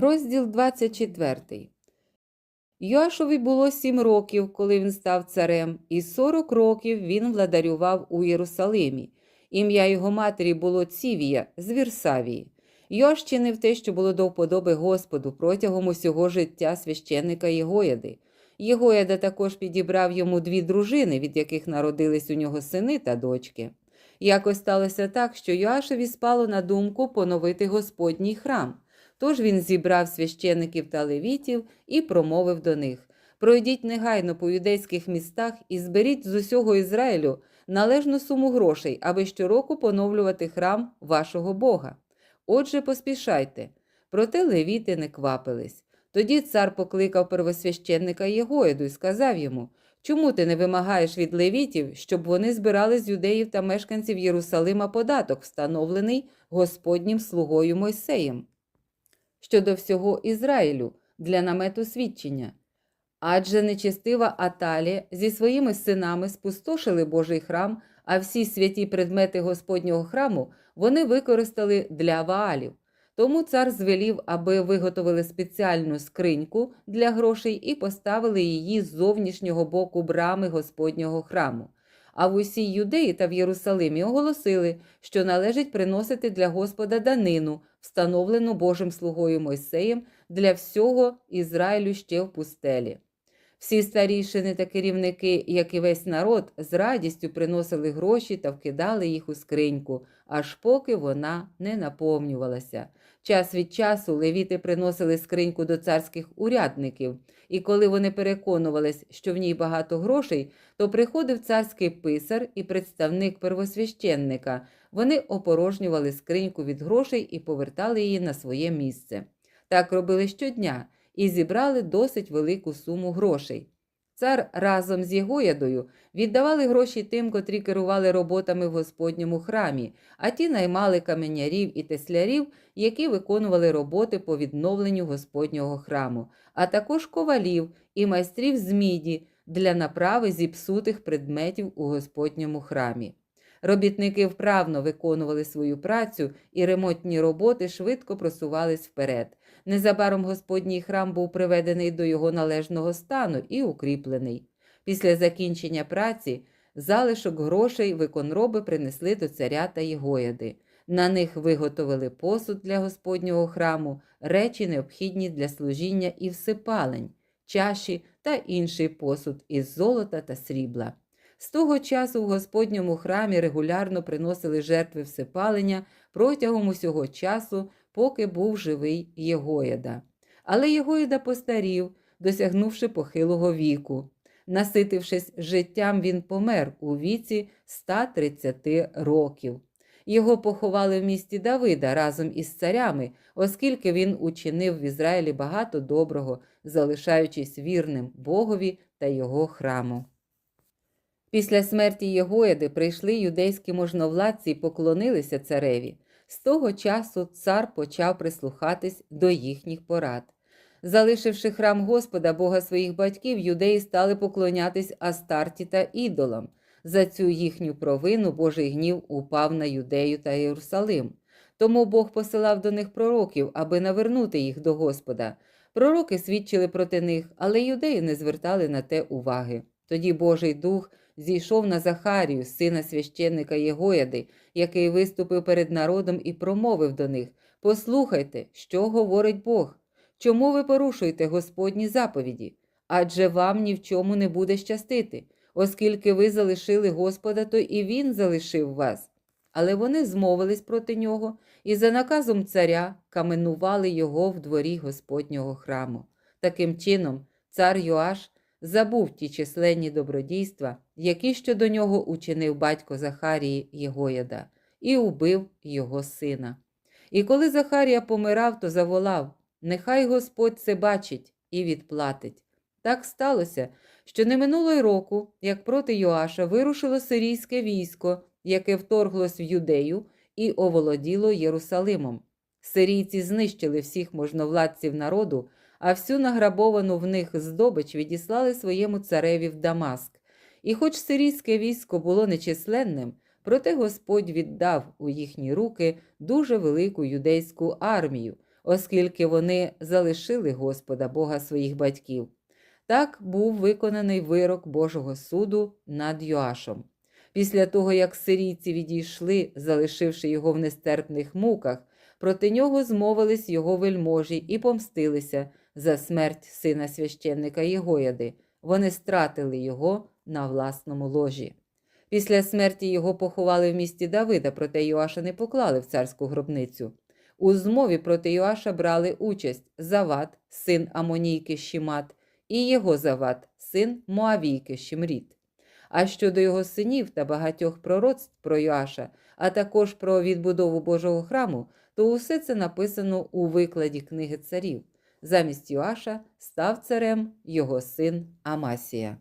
Розділ 24. Йоашові було сім років, коли він став царем, і сорок років він владарював у Єрусалимі. Ім'я його матері було Цівія з Вірсавії. Йоаш чинив те, що було до вподоби Господу протягом усього життя священника Єгояди. Єгояда також підібрав йому дві дружини, від яких народились у нього сини та дочки. Якось сталося так, що Йоашеві спало на думку поновити Господній храм. Тож він зібрав священиків та левітів і промовив до них: Пройдіть негайно по юдейських містах і зберіть з усього Ізраїлю належну суму грошей, аби щороку поновлювати храм вашого Бога. Отже, поспішайте. Проте левіти не квапились. Тоді цар покликав первосвященника Єгоїду і сказав йому: Чому ти не вимагаєш від левітів, щоб вони збирали з юдеїв та мешканців Єрусалима податок, встановлений Господнім слугою Мойсеєм? Щодо всього Ізраїлю для намету свідчення. Адже нечестива Аталія зі своїми синами спустошили Божий храм, а всі святі предмети Господнього храму вони використали для ваалів. Тому цар звелів, аби виготовили спеціальну скриньку для грошей і поставили її з зовнішнього боку брами Господнього храму. А в усій юдеї та в Єрусалимі оголосили, що належить приносити для Господа данину, встановлену Божим слугою Мойсеєм для всього Ізраїлю ще в пустелі. Всі старішини та керівники, як і весь народ, з радістю приносили гроші та вкидали їх у скриньку, аж поки вона не наповнювалася. Час від часу левіти приносили скриньку до царських урядників, і коли вони переконувались, що в ній багато грошей, то приходив царський писар і представник первосвященника. Вони опорожнювали скриньку від грошей і повертали її на своє місце. Так робили щодня і зібрали досить велику суму грошей. Цар разом з Єгоядою віддавали гроші тим, котрі керували роботами в Господньому храмі, а ті наймали каменярів і теслярів, які виконували роботи по відновленню Господнього храму, а також ковалів і майстрів з міді для направи зіпсутих предметів у Господньому храмі. Робітники вправно виконували свою працю, і ремонтні роботи швидко просувались вперед. Незабаром Господній храм був приведений до його належного стану і укріплений. Після закінчення праці залишок грошей виконроби принесли до царя та Єгояди. На них виготовили посуд для Господнього храму, речі, необхідні для служіння і всипалень, чаші та інший посуд із золота та срібла. З того часу в Господньому храмі регулярно приносили жертви всипалення протягом усього часу, поки був живий Єгояда. Але Єгоїда постарів, досягнувши похилого віку. Наситившись життям, він помер у віці 130 років. Його поховали в місті Давида разом із царями, оскільки він учинив в Ізраїлі багато доброго, залишаючись вірним Богові та його храму. Після смерті Єгояди прийшли юдейські можновладці і поклонилися цареві. З того часу цар почав прислухатись до їхніх порад. Залишивши храм Господа, Бога своїх батьків, юдеї стали поклонятись Астарті та ідолам. За цю їхню провину Божий гнів упав на юдею та Єрусалим. Тому Бог посилав до них пророків, аби навернути їх до Господа. Пророки свідчили проти них, але юдеї не звертали на те уваги. Тоді Божий дух зійшов на Захарію, сина священника Єгояди, який виступив перед народом і промовив до них: Послухайте, що говорить Бог. Чому ви порушуєте Господні заповіді? Адже вам ні в чому не буде щастити, оскільки ви залишили Господа, то і Він залишив вас. Але вони змовились проти нього і за наказом царя каменували його в дворі Господнього храму. Таким чином, цар Йоаш забув ті численні добродійства, які щодо нього учинив батько Захарії Єгояда, і убив його сина. І коли Захарія помирав, то заволав Нехай Господь це бачить і відплатить. Так сталося, що не минуло й року, як проти Йоаша вирушило сирійське військо, яке вторглось в юдею і оволоділо Єрусалимом. Сирійці знищили всіх можновладців народу, а всю награбовану в них здобич відіслали своєму цареві в Дамаск. І хоч сирійське військо було нечисленним, проте Господь віддав у їхні руки дуже велику юдейську армію, оскільки вони залишили Господа Бога своїх батьків. Так був виконаний вирок Божого суду над Йоашом. Після того, як сирійці відійшли, залишивши його в нестерпних муках, проти нього змовились його вельможі і помстилися за смерть сина священника Єгояди. Вони стратили його на власному ложі. Після смерті його поховали в місті Давида, проте Йоаша не поклали в царську гробницю. У змові проти Йоаша брали участь Зават, син Амонійки Щімат, і його Зават, син Моавійки Щимріт. А щодо його синів та багатьох пророцтв про Йоаша, а також про відбудову Божого храму, то усе це написано у викладі книги царів. Замість Юаша став царем його син Амасія.